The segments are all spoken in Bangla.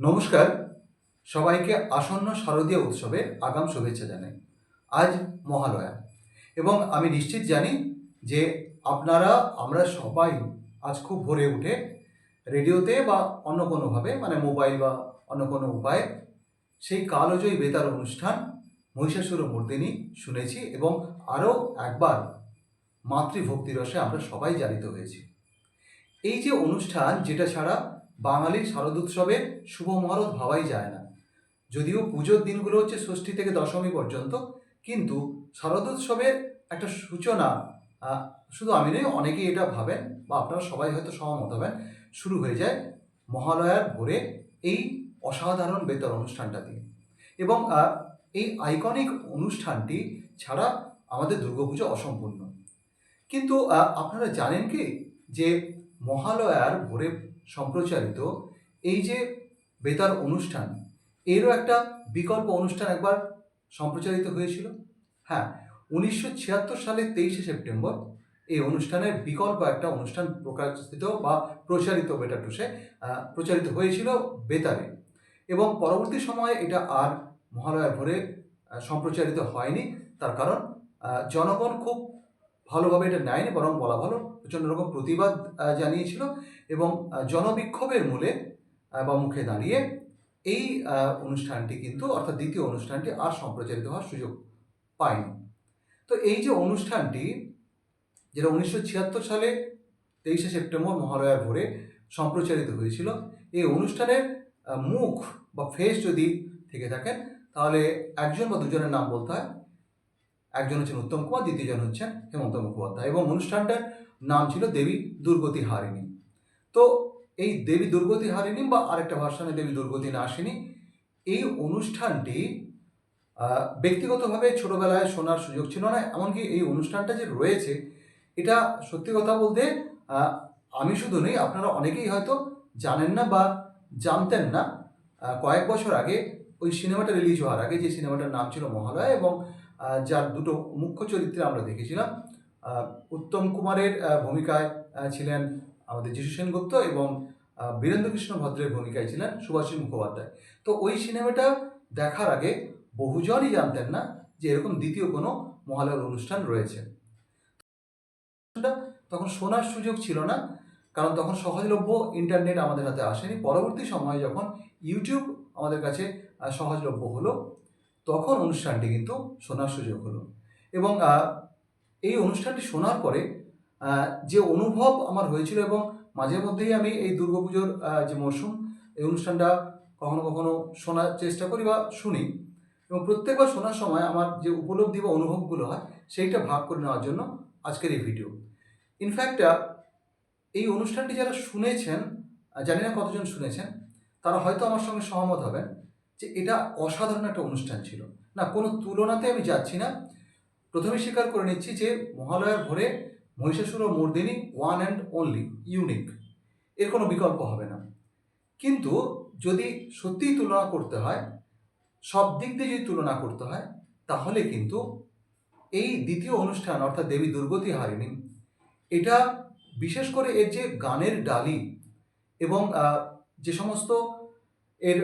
নমস্কার। সবাইকে আসন্ন শারদীয় উৎসবে আগাম শুভেচ্ছা জানাই। আজ মহালয়া এবং আমি নিশ্চিত জানি যে আপনারা, আমরা সবাই আজ খুব ভোরে উঠে রেডিওতে বা অন্য কোনোভাবে মানে মোবাইল বা অন্য কোনো উপায়ে সেই কালজয়ী বেতার অনুষ্ঠান মহিষাসুর মূর্তিনী শুনেছি এবং আরও একবার মাতৃভক্তিরসে আমরা সবাই জানিত হয়েছি। এই যে অনুষ্ঠান, যেটা ছাড়া বাঙালির শারদোৎসবের শুভ মহরত ভাবাই যায় না। যদিও পুজোর দিনগুলো হচ্ছে ষষ্ঠী থেকে দশমী পর্যন্ত, কিন্তু শারদোৎসবের একটা সূচনা শুধু আমি নই, অনেকেই এটা ভাবেন বা আপনারা সবাই হয়তো সহমত হবেন, শুরু হয়ে যায় মহালয়ার ভোরে এই অসাধারণ বেতার অনুষ্ঠানটা দিয়ে এবং এই আইকনিক অনুষ্ঠানটি ছাড়া আমাদের দুর্গাপুজো অসম্পূর্ণ। কিন্তু আপনারা জানেন কি যে মহালয়ার ভোরে সম্প্রচারিত, এই যে বেতার অনুষ্ঠান, এরও একটা বিকল্প অনুষ্ঠান একবার সম্প্রচারিত হয়েছিল। হ্যাঁ উনিশশো ছিয়াত্তর সালের তেইশে সেপ্টেম্বর এই অনুষ্ঠানের বিকল্প একটা অনুষ্ঠান প্রকাশিত বা প্রচারিত বেটার টুসে প্রচারিত হয়েছিল বেতারে। এবং পরবর্তী সময়ে এটা আর মহালয়া ভোরে সম্প্রচারিত হয়নি। তার কারণ জনগণ খুব ভালোভাবে এটা নেয়নি, বরং বলা ভালো। প্রচণ্ড রকম প্রতিবাদ জানিয়েছিল এবং জনবিক্ষোভের মূলে বা মুখে দাঁড়িয়ে এই অনুষ্ঠানটি কিন্তু, অর্থাৎ দ্বিতীয় অনুষ্ঠানটি আর সম্প্রচারিত হওয়ার সুযোগ পায়নি। তো এই যে অনুষ্ঠানটি, যেটা উনিশশো ছিয়াত্তর সালে তেইশে সেপ্টেম্বর মহালয়ার ভোরে সম্প্রচারিত হয়েছিল, এই অনুষ্ঠানের মুখ বা ফেস যদি থেকে থাকেন, তাহলে একজন বা দুজনের নাম বলতে হয়। একজন হচ্ছেন উত্তম কুমার, দ্বিতীয়জন হচ্ছেন হেমন্ত মুখোপাধ্যায় এবং অনুষ্ঠানটার নাম ছিল দেবী দুর্গতি হারিণী। তো এই দেবী দুর্গতি হারিণী বা আরেকটা ভার্সনে দেবী দুর্গতি নাসিনী এই অনুষ্ঠানটি ব্যক্তিগতভাবে ছোটবেলায় শোনার সুযোগ ছিল না, এমনকি এই অনুষ্ঠানটা যে রয়েছে, এটা সত্যি কথা বলতে আমি শুধু নেই, আপনারা অনেকেই হয়তো জানেন না বা জানতেন না কয়েক বছর আগে ওই সিনেমাটা রিলিজ হওয়ার আগে যে সিনেমাটার নাম ছিল মহালয়া এবং যার দুটো মুখ্য চরিত্রে আমরা দেখেছিলাম। উত্তম কুমারের ভূমিকায় ছিলেন আমাদের যিশু সেনগুপ্ত এবং আহ, বীরেন্দ্র কৃষ্ণ ভদ্রের ভূমিকায় ছিলেন সুভাষী মুখোপাধ্যায়। তো ওই সিনেমাটা দেখার আগে বহুজনই জানতেন না যে এরকম দ্বিতীয় কোনো মহালয়ার অনুষ্ঠান রয়েছে। তখন শোনার সুযোগ ছিল না কারণ তখন সহজলভ্য ইন্টারনেট আমাদের হাতে আসেনি। পরবর্তী সময়ে যখন ইউটিউব আমাদের কাছে সহজলভ্য হলো তখন অনুষ্ঠানটি কিন্তু শোনার সুযোগ হলো। এবং এই অনুষ্ঠানটি শোনার পরে যে অনুভব আমার হয়েছিল এবং মাঝে মধ্যেই আমি এই দুর্গাপুজোর যে মরশুম, এই অনুষ্ঠানটা কখনো কখনো শোনার চেষ্টা করি বা শুনি। এবং প্রত্যেকবার শোনার সময় আমার যে উপলব্ধি বা অনুভবগুলো হয়, সেইটা ভাগ করে নেওয়ার জন্য আজকের এই ভিডিও। ইনফ্যাক্ট এই অনুষ্ঠানটি যারা শুনেছেন জানি না কতজন শুনেছেন, তারা হয়তো আমার সঙ্গে সহমত হবেন। যে এটা অসাধারণ একটা অনুষ্ঠান ছিল। না, কোনো তুলনাতে আমি যাচ্ছি না। প্রথমে স্বীকার করে নিচ্ছি যে মহালয়ার ভোরে Mahishasuramardini one and only unique এর কোনো বিকল্প হবে না। কিন্তু যদি সত্যিই তুলনা করতে হয়, সব দিক দিয়ে যদি তুলনা করতে হয়, তাহলে কিন্তু এই দ্বিতীয় অনুষ্ঠান, অর্থাৎ দেবী দুর্গতি হারিণী, এটা বিশেষ করে এর যে গানের ডালি এবং যে সমস্ত এর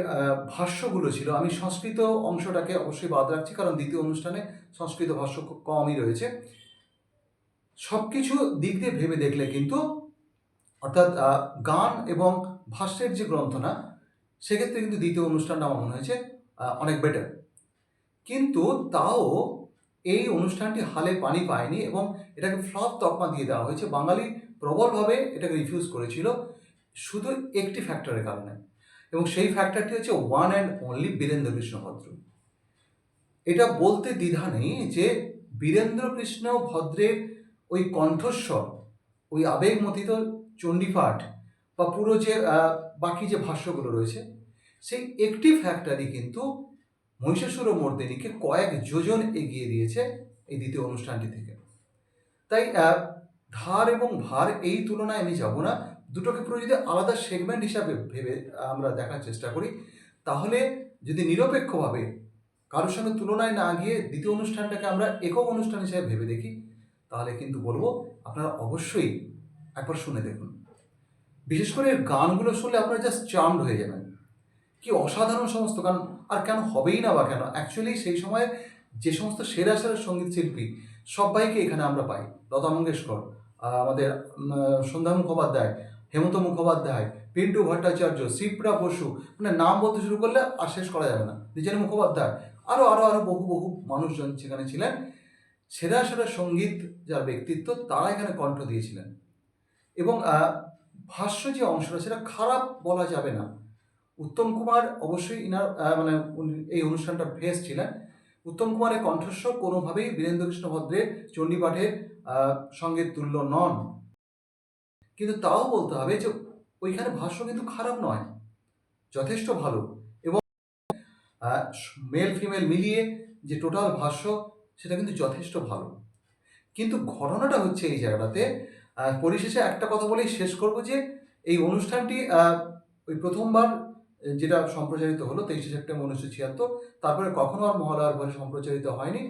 ভাষ্যগুলো ছিল। আমি সংস্কৃত অংশটাকে অবশ্যই বাদ রাখছি, কারণ দ্বিতীয় অনুষ্ঠানে সংস্কৃত ভাষ্য খুব কমই রয়েছে। সব কিছু দিক দিয়ে ভেবে দেখলে কিন্তু, অর্থাৎ গান এবং ভাষ্যের যে গ্রন্থনা, সেক্ষেত্রে কিন্তু দ্বিতীয় অনুষ্ঠানটা আমার মনে হয়েছে অনেক বেটার কিন্তু তাও এই অনুষ্ঠানটি হালে পানি পায়নি এবং এটাকে ফ্লপ তকমা দিয়ে দেওয়া হয়েছে। বাঙালি প্রবলভাবে এটাকে রিফিউজ করেছিল, শুধু একটি ফ্যাক্টরের কারণে। এবং সেই ফ্যাক্টরটি হচ্ছে one and only Birendra Krishna Bhadra. এটা বলতে দ্বিধা নেই যে বীরেন্দ্র কৃষ্ণ ভদ্রের ওই কণ্ঠস্বর, ওই আবেগমথিত চণ্ডীপাঠ বা পুরো যে বাকি যে ভাষ্যগুলো রয়েছে, সেই একটি ফ্যাক্টরই কিন্তু মহিষাসুর মর্দিনীকে কয়েক যোজন এগিয়ে দিয়েছে এই দ্বিতীয় অনুষ্ঠানটি থেকে। তাই ধার এবং ভার এই তুলনায় আমি যাব না। দুটোকে পুরো যদি আলাদা সেগমেন্ট হিসাবে ভেবে আমরা দেখার চেষ্টা করি, তাহলে যদি নিরপেক্ষভাবে কারোর সঙ্গে তুলনায় না গিয়ে দ্বিতীয় অনুষ্ঠানটাকে আমরা একক অনুষ্ঠান হিসেবে ভেবে দেখি, তাহলে কিন্তু বলব আপনারা অবশ্যই একবার শুনে দেখুন। বিশেষ করে গানগুলো শুনলে আপনারা জাস্ট চার্মড হয়ে যাবেন। কি অসাধারণ সমস্ত গান, আর কেন হবেই না বা কেন? অ্যাকচুয়ালি সেই সময় যে সমস্ত সেরা সেরা সংগীত শিল্পী সবাইকে এখানে আমরা পাই। লতা মঙ্গেশকর আমাদের সন্ধ্যা মুখোপাধ্যায় হেমন্ত মুখোপাধ্যায়, পিন্টু ভট্টাচার্য, শিপ্রা বসু মানে নাম বলতে শুরু করলে আর শেষ করা যাবে না। নিজের মুখোপাধ্যায় আরও আরও আরও বহু বহু মানুষজন সেখানে ছিলেন। সেরা সেরা সংগীত যার ব্যক্তিত্ব তারা এখানে কণ্ঠ দিয়েছিলেন। এবং ভাষ্য যে অংশটা, সেটা খারাপ বলা যাবে না। উত্তম কুমার অবশ্যই ইনার মানে এই অনুষ্ঠানটা ফেস ছিলেন। উত্তম কুমারের কণ্ঠস্বর কোনোভাবেই বীরেন্দ্র কৃষ্ণ ভদ্রের চণ্ডীপাঠের সঙ্গে তুল্য নন। কিন্তু তাও বলতে হবে যে ওইখানে ভাষ্য কিন্তু খারাপ নয়। যথেষ্ট ভালো। এবং মেল ফিমেল মিলিয়ে যে টোটাল ভাষ্য, সেটা কিন্তু যথেষ্ট ভালো। কিন্তু ঘটনাটা হচ্ছে এই জায়গাটাতে পরিশেষে একটা কথা বলেই শেষ করব যে এই অনুষ্ঠানটি ওই প্রথমবার যেটা সম্প্রচারিত হলো, তেইশে সেপ্টেম্বর উনিশশো ছিয়াত্তর, তারপরে কখনো আর মহালয়ার ভরে সম্প্রচারিত হয়নি।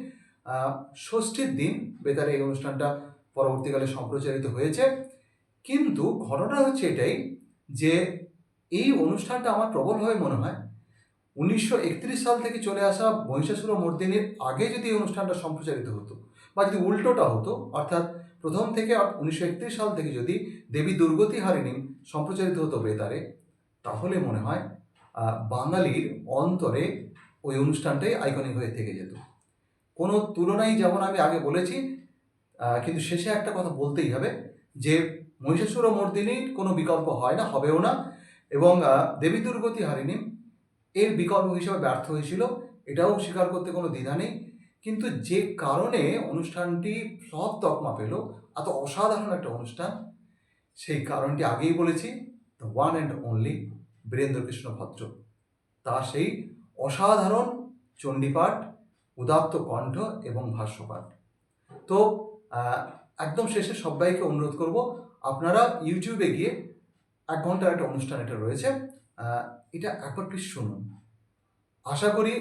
ষষ্ঠীর দিন বেতারে এই অনুষ্ঠানটা পরবর্তীকালে সম্প্রচারিত হয়েছে। কিন্তু ঘটনা হচ্ছে এটাই যে এই অনুষ্ঠানটা আমার প্রবলভাবে মনে হয় উনিশশো একত্রিশ সাল থেকে চলে আসা মহিষাসুর মর্দিনীর আগে যদি এই অনুষ্ঠানটা সম্প্রচারিত হতো বা যদি উল্টোটা হতো, অর্থাৎ প্রথম থেকে উনিশশো একত্রিশ সাল থেকে যদি দেবী দুর্গতি হারিণী সম্প্রচারিত হতো বেতারে, তাহলে মনে হয় বাঙালির অন্তরে ওই অনুষ্ঠানটাই আইকনিক হয়ে থেকে যেত। কোনো তুলনাই যেমন আমি আগে বলেছি কিন্তু শেষে একটা কথা বলতেই হবে যে মহিষাসুর মর্দিনীর কোনো বিকল্প হয় না, হবেও না। এবং দেবী দুর্গতি হারিণী, এর বিকল্প হিসেবে ব্যর্থ হয়েছিল। এটাও স্বীকার করতে কোনো দ্বিধা নেই। কিন্তু যে কারণে অনুষ্ঠানটি ফ্লপ তকমা পেল, এত অসাধারণ একটা অনুষ্ঠান, সেই কারণটি আগেই বলেছি the one and only Birendra Krishna Bhadra. তার সেই অসাধারণ চণ্ডীপাঠ, উদাত্ত কণ্ঠ এবং ভাষ্যপাঠ। তো একদম শেষে সবাইকে অনুরোধ করব আপনারা ইউটিউবে গিয়ে এক ঘণ্টার একটা অনুষ্ঠান এটা রয়েছে এটা একবার প্লিজ শুনুন। আশা করি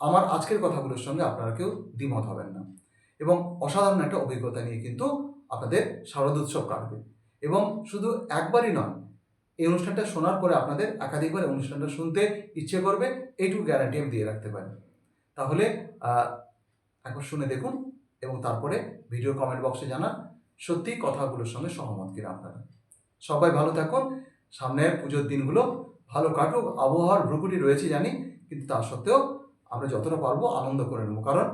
আমার আজকের কথাগুলোর সঙ্গে আপনারা কেউ দ্বিমত হবেন না। এবং অসাধারণ একটা অভিজ্ঞতা নিয়ে কিন্তু আপনাদের শারদোৎসব কাটবে। এবং শুধু একবারই নয়, এই অনুষ্ঠানটা শোনার পরে আপনাদের একাধিকবার অনুষ্ঠানটা শুনতে ইচ্ছে করবে, এইটুকু গ্যারান্টি আমি দিয়ে রাখতে পারি। তাহলে একবার শুনে দেখুন এবং তারপরে ভিডিও কমেন্ট বক্সে জানান। সত্যি কথাগুলোর সঙ্গে সহমত কিনা আপনারা। সবাই ভালো থাকুন। সামনের পুজোর দিনগুলো ভালো কাটুক। আবহাওয়ার ভ্রুকুটি রয়েছে জানি, কিন্তু তা সত্ত্বেও আমরা যতটা পারব আনন্দ করে নেব। কারণ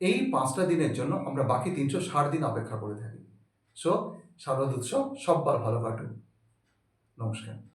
এই পাঁচটা দিনের জন্য আমরা বাকি তিনশো ষাট দিন অপেক্ষা করে থাকি। সো শারদ উৎসব সববার ভালো কাটুক। নমস্কার।